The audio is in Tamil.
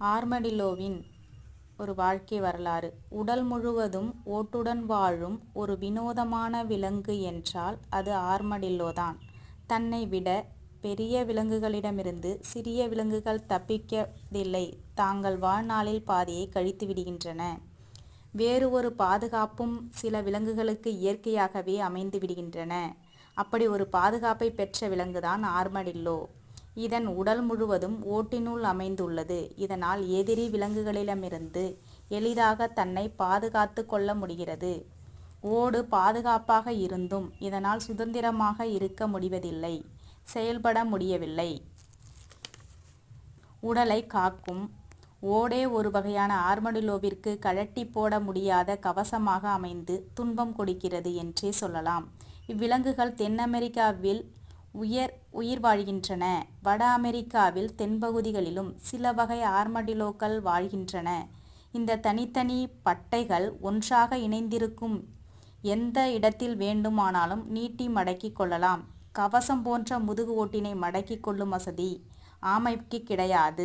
ஆர்மடில்லோவின் ஒரு வாழ்க்கை வரலாறு. உடல் முழுவதும் ஓட்டுடன் வாழும் ஒரு வினோதமான விலங்கு என்றால் அது ஆர்மடில்லோ தான். தன்னை விட பெரிய விலங்குகளிடமிருந்து சிறிய விலங்குகள் தப்பிக்கதில்லை தாங்கள் வாழ்நாளில் பாதியை கழித்து விடுகின்றன. வேறு ஒரு பாதுகாப்பும் சில விலங்குகளுக்கு இயற்கையாகவே அமைந்து விடுகின்றன. அப்படி ஒரு பாதுகாப்பை பெற்ற விலங்குதான் ஆர்மடில்லோ இதன் உடல் முழுவதும் ஓட்டினுள் அமைந்துள்ளது. இதனால் எதிரி விலங்குகளிடமிருந்து எளிதாக தன்னை பாதுகாத்து கொள்ள முடிகிறது. ஓடு பாதுகாப்பாக இருந்தும் இதனால் சுதந்திரமாக இருக்க முடிவதில்லை. செயல்பட முடியவில்லை. உடலை காக்கும். ஓடே ஒரு வகையான ஆர்மடிலோவிற்கு கழட்டி போட முடியாத கவசமாக அமைந்து துன்பம் கொடுக்கிறது என்றே சொல்லலாம். இவ்விலங்குகள் தென் அமெரிக்காவில் உயர் உயிர் வாழ்கின்றன. வட அமெரிக்காவில் தென்பகுதிகளிலும் சில வகை ஆர்மடிலோக்கள் வாழ்கின்றன. இந்த தனித்தனி பட்டைகள் ஒன்றாக இணைந்திருக்கும் எந்த இடத்தில் வேண்டுமானாலும் நீட்டி மடக்கிக் கொள்ளலாம். கவசம் போன்ற முதுகு ஓட்டினை மடக்கிக் கொள்ளும் வசதி ஆமைக்கு கிடையாது.